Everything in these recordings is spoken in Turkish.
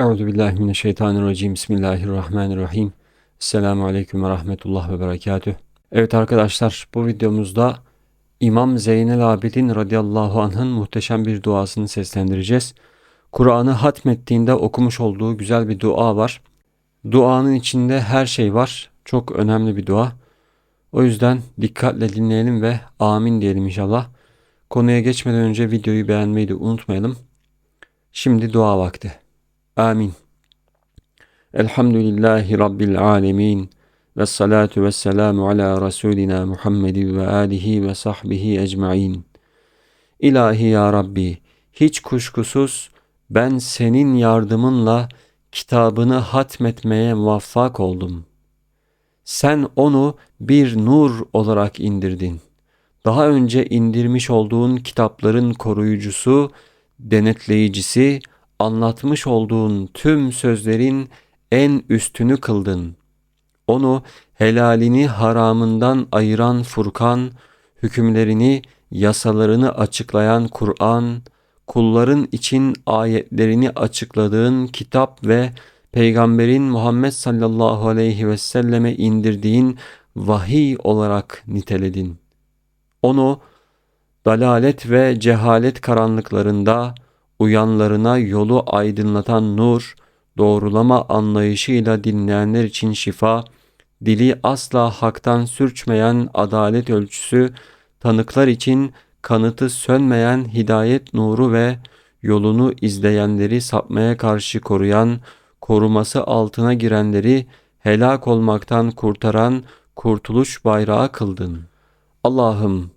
Euzu billahi mineşşeytanirracim. Bismillahirrahmanirrahim. Esselamu aleyküm ve rahmetullah ve berekatüh. Evet arkadaşlar bu videomuzda İmam Zeynel Abidin radıyallahu anh'ın muhteşem bir duasını seslendireceğiz. Kur'an'ı hatmettiğinde okumuş olduğu güzel bir dua var. Duanın içinde her şey var. Çok önemli bir dua. O yüzden dikkatle dinleyelim ve amin diyelim inşallah. Konuya geçmeden önce videoyu beğenmeyi de unutmayalım. Şimdi dua vakti. Amin. Elhamdülillahi Rabbil alemin. Ve salatu ve selamu ala Resulina Muhammedi ve alihi ve sahbihi ecmain. İlahi ya Rabbi, hiç kuşkusuz ben senin yardımınla kitabını hatmetmeye muvaffak oldum. Sen onu bir nur olarak indirdin. Daha önce indirmiş olduğun kitapların koruyucusu, denetleyicisi, anlatmış olduğun tüm sözlerin en üstünü kıldın. Onu helalini haramından ayıran Furkan, hükümlerini, yasalarını açıklayan Kur'an, kulların için ayetlerini açıkladığın kitap ve Peygamberin Muhammed sallallahu aleyhi ve selleme indirdiğin vahiy olarak niteledin. Onu dalalet ve cehalet karanlıklarında uyanlarına yolu aydınlatan nur, doğrulama anlayışıyla dinleyenler için şifa, dili asla haktan sürçmeyen adalet ölçüsü, tanıklar için kanıtı sönmeyen hidayet nuru ve yolunu izleyenleri sapmaya karşı koruyan, koruması altına girenleri helak olmaktan kurtaran kurtuluş bayrağı kıldın. Allah'ım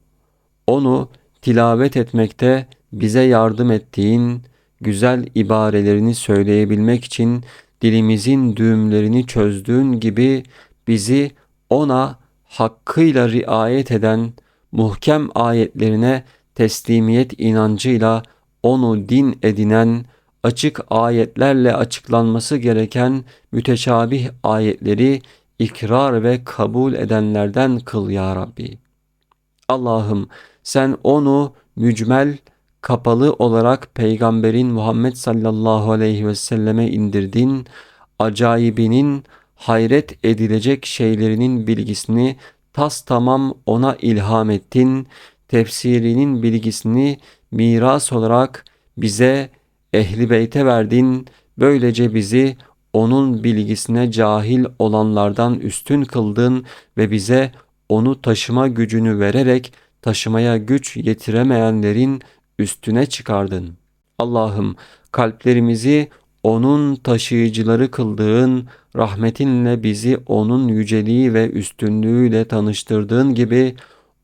onu tilavet etmekte bize yardım ettiğin güzel ibarelerini söyleyebilmek için dilimizin düğümlerini çözdüğün gibi bizi ona hakkıyla riayet eden muhkem ayetlerine teslimiyet inancıyla onu din edinen açık ayetlerle açıklanması gereken müteşabih ayetleri ikrar ve kabul edenlerden kıl ya Rabbi. Allah'ım sen onu mücmel kapalı olarak peygamberin Muhammed sallallahu aleyhi ve selleme indirdin, acayibinin hayret edilecek şeylerinin bilgisini tas tamam ona ilham ettin, tefsirinin bilgisini miras olarak bize ehli beyte verdin, böylece bizi onun bilgisine cahil olanlardan üstün kıldın ve bize onu taşıma gücünü vererek taşımaya güç yetiremeyenlerin üstüne çıkardın. Allah'ım kalplerimizi onun taşıyıcıları kıldığın rahmetinle bizi onun yüceliği ve üstünlüğüyle tanıştırdığın gibi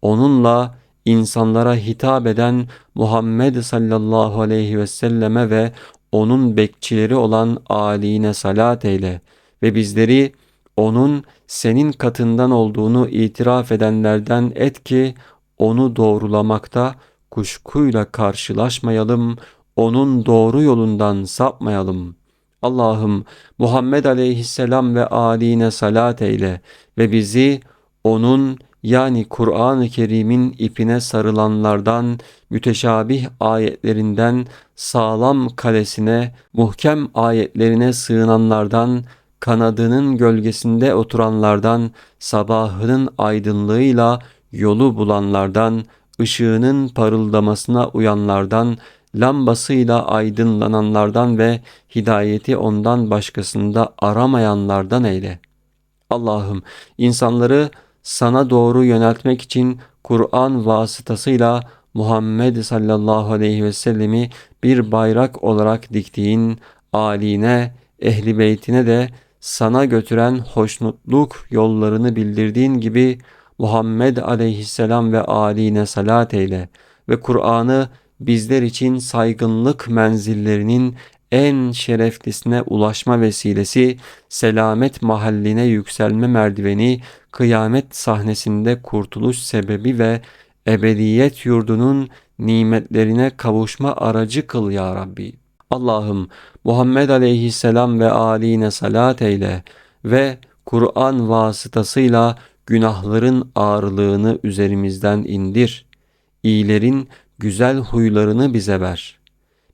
onunla insanlara hitap eden Muhammed sallallahu aleyhi ve selleme ve onun bekçileri olan âline salat eyle ve bizleri onun senin katından olduğunu itiraf edenlerden et ki onu doğrulamakta kuşkuyla karşılaşmayalım, onun doğru yolundan sapmayalım. Allah'ım Muhammed aleyhisselam ve âline salat eyle ve bizi onun yani Kur'an-ı Kerim'in ipine sarılanlardan, müteşabih ayetlerinden, sağlam kalesine, muhkem ayetlerine sığınanlardan, kanadının gölgesinde oturanlardan, sabahının aydınlığıyla yolu bulanlardan, ışığının parıldamasına uyanlardan, lambasıyla aydınlananlardan ve hidayeti ondan başkasında aramayanlardan eyle. Allah'ım insanları sana doğru yöneltmek için Kur'an vasıtasıyla Muhammed sallallahu aleyhi ve sellemi bir bayrak olarak diktiğin aline, ehli beytine de sana götüren hoşnutluk yollarını bildirdiğin gibi Muhammed aleyhisselam ve aline salat eyle ve Kur'an'ı bizler için saygınlık menzillerinin en şereflisine ulaşma vesilesi, selamet mahalline yükselme merdiveni, kıyamet sahnesinde kurtuluş sebebi ve ebediyet yurdunun nimetlerine kavuşma aracı kıl ya Rabbi. Allah'ım Muhammed aleyhisselam ve aline salat eyle ve Kur'an vasıtasıyla günahların ağırlığını üzerimizden indir. İyilerin güzel huylarını bize ver.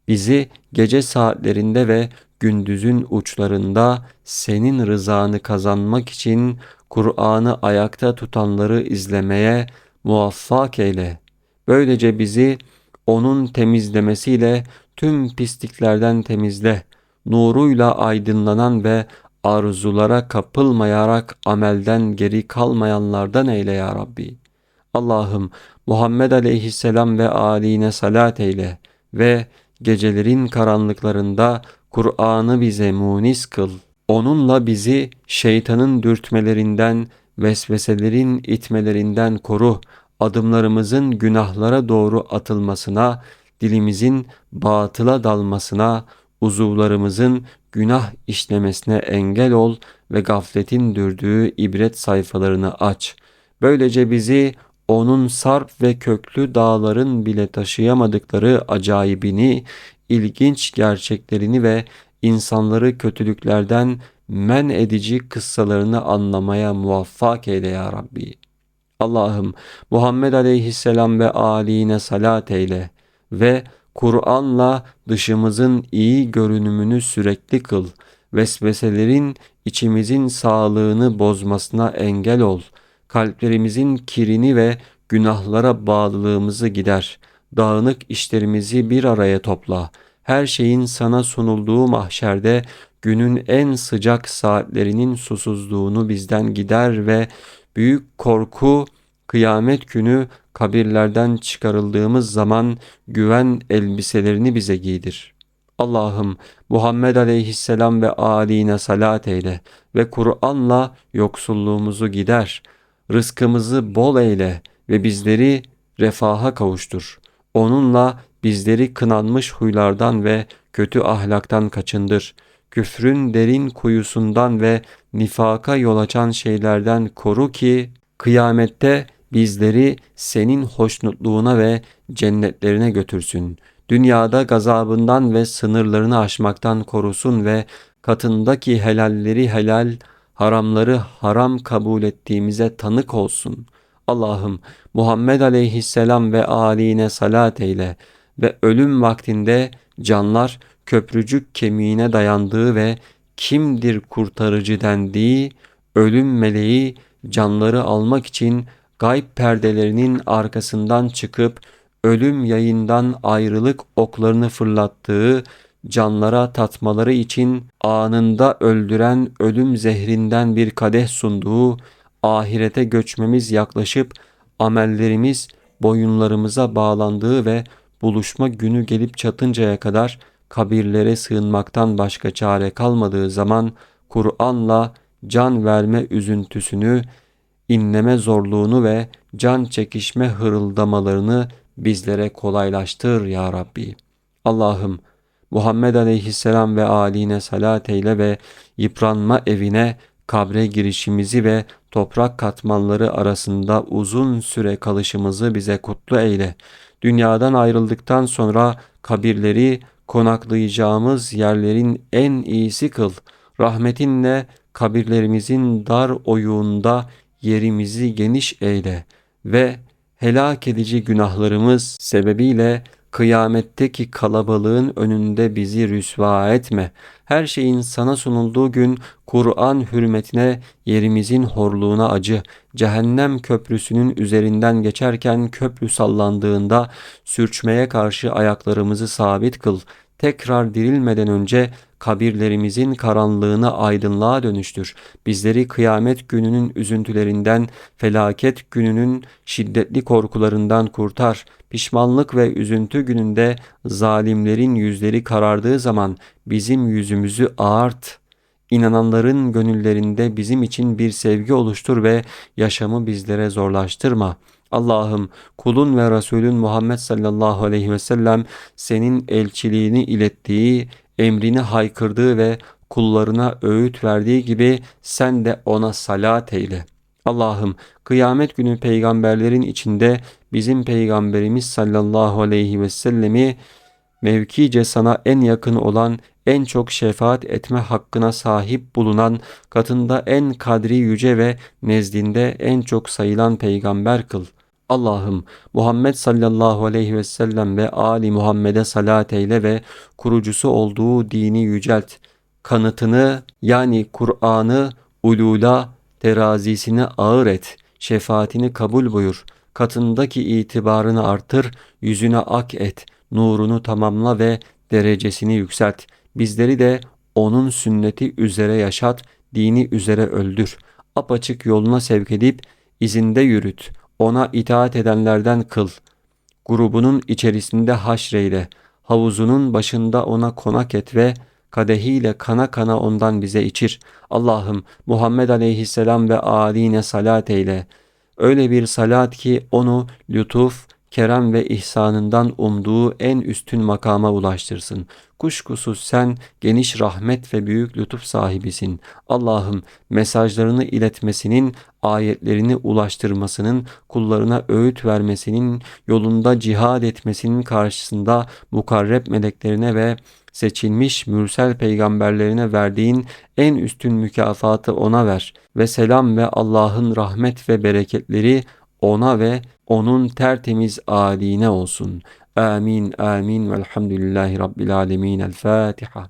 Bizi gece saatlerinde ve gündüzün uçlarında senin rızanı kazanmak için Kur'an'ı ayakta tutanları izlemeye muvaffak eyle. Böylece bizi onun temizlemesiyle tüm pisliklerden temizle. Nuruyla aydınlanan ve arzulara kapılmayarak amelden geri kalmayanlardan eyle ya Rabbi. Allah'ım Muhammed aleyhisselam ve âline salat eyle ve gecelerin karanlıklarında Kur'an'ı bize munis kıl. Onunla bizi şeytanın dürtmelerinden, vesveselerin itmelerinden koru. Adımlarımızın günahlara doğru atılmasına, dilimizin batıla dalmasına, uzuvlarımızın günah işlemesine engel ol ve gafletin dürdüğü ibret sayfalarını aç. Böylece bizi onun sarp ve köklü dağların bile taşıyamadıkları acayibini, ilginç gerçeklerini ve insanları kötülüklerden men edici kıssalarını anlamaya muvaffak eyle ya Rabbi. Allah'ım Muhammed aleyhisselam ve âline salat eyle ve Kur'an'la dışımızın iyi görünümünü sürekli kıl. Vesveselerin içimizin sağlığını bozmasına engel ol. Kalplerimizin kirini ve günahlara bağlılığımızı gider. Dağınık işlerimizi bir araya topla. Her şeyin sana sunulduğu mahşerde günün en sıcak saatlerinin susuzluğunu bizden gider ve büyük korku kıyamet günü kabirlerden çıkarıldığımız zaman güven elbiselerini bize giydir. Allah'ım Muhammed aleyhisselam ve âline salat eyle ve Kur'an'la yoksulluğumuzu gider. Rızkımızı bol eyle ve bizleri refaha kavuştur. Onunla bizleri kınanmış huylardan ve kötü ahlaktan kaçındır. Küfrün derin kuyusundan ve nifaka yol açan şeylerden koru ki kıyamette bizleri senin hoşnutluğuna ve cennetlerine götürsün. Dünyada gazabından ve sınırlarını aşmaktan korusun ve katındaki helalleri helal, haramları haram kabul ettiğimize tanık olsun. Allah'ım Muhammed aleyhisselam ve âline salat eyle ve ölüm vaktinde canlar köprücük kemiğine dayandığı ve kimdir kurtarıcı dendiği ölüm meleği canları almak için gayb perdelerinin arkasından çıkıp ölüm yayından ayrılık oklarını fırlattığı, canlara tatmaları için anında öldüren ölüm zehrinden bir kadeh sunduğu, ahirete göçmemiz yaklaşıp amellerimiz boyunlarımıza bağlandığı ve buluşma günü gelip çatıncaya kadar kabirlere sığınmaktan başka çare kalmadığı zaman Kur'an'la can verme üzüntüsünü inleme zorluğunu ve can çekişme hırıldamalarını bizlere kolaylaştır ya Rabbi. Allah'ım Muhammed aleyhisselam ve aline salat eyle ve yıpranma evine kabre girişimizi ve toprak katmanları arasında uzun süre kalışımızı bize kutlu eyle. Dünyadan ayrıldıktan sonra kabirleri konaklayacağımız yerlerin en iyisi kıl. Rahmetinle kabirlerimizin dar oyuğunda yerimizi geniş eyle ve helak edici günahlarımız sebebiyle kıyametteki kalabalığın önünde bizi rüsva etme. Her şeyin sana sunulduğu gün Kur'an hürmetine yerimizin horluğuna acı. Cehennem köprüsünün üzerinden geçerken köprü sallandığında sürçmeye karşı ayaklarımızı sabit kıl. Tekrar dirilmeden önce kabirlerimizin karanlığını aydınlığa dönüştür. Bizleri kıyamet gününün üzüntülerinden, felaket gününün şiddetli korkularından kurtar. Pişmanlık ve üzüntü gününde zalimlerin yüzleri karardığı zaman bizim yüzümüzü ağart. İnananların gönüllerinde bizim için bir sevgi oluştur ve yaşamı bizlere zorlaştırma.'' Allah'ım kulun ve Resulün Muhammed sallallahu aleyhi ve sellem senin elçiliğini ilettiği emrini haykırdığı ve kullarına öğüt verdiği gibi sen de ona salat eyle. Allah'ım kıyamet günü peygamberlerin içinde bizim peygamberimiz sallallahu aleyhi ve sellemi mevkice sana en yakın olan, en çok şefaat etme hakkına sahip bulunan, katında en kadri yüce ve nezdinde en çok sayılan peygamber kıl. Allah'ım Muhammed sallallahu aleyhi ve sellem ve Ali Muhammed'e salat eyle ve kurucusu olduğu dini yücelt. Kanıtını yani Kur'an'ı ulula terazisini ağır et. Şefaatini kabul buyur. Katındaki itibarını artır, yüzüne ak et. Nurunu tamamla ve derecesini yükselt. Bizleri de onun sünneti üzere yaşat, dini üzere öldür. Apaçık yoluna sevk edip izinde yürüt. Ona itaat edenlerden kıl. Grubunun içerisinde haşreyle. Havuzunun başında ona konak et ve kadehiyle kana kana ondan bize içir. Allah'ım Muhammed aleyhisselam ve âline salat eyle. Öyle bir salat ki onu lütuf, kerem ve ihsanından umduğu en üstün makama ulaştırsın. Kuşkusuz sen geniş rahmet ve büyük lütuf sahibisin. Allah'ım mesajlarını iletmesinin, ayetlerini ulaştırmasının, kullarına öğüt vermesinin, yolunda cihad etmesinin karşısında mukarreb meleklerine ve seçilmiş mürsel peygamberlerine verdiğin en üstün mükafatı ona ver ve selam ve Allah'ın rahmet ve bereketleri ona ve onun tertemiz âline olsun. Amin amin velhamdülillahi rabbil alemin. El Fatiha.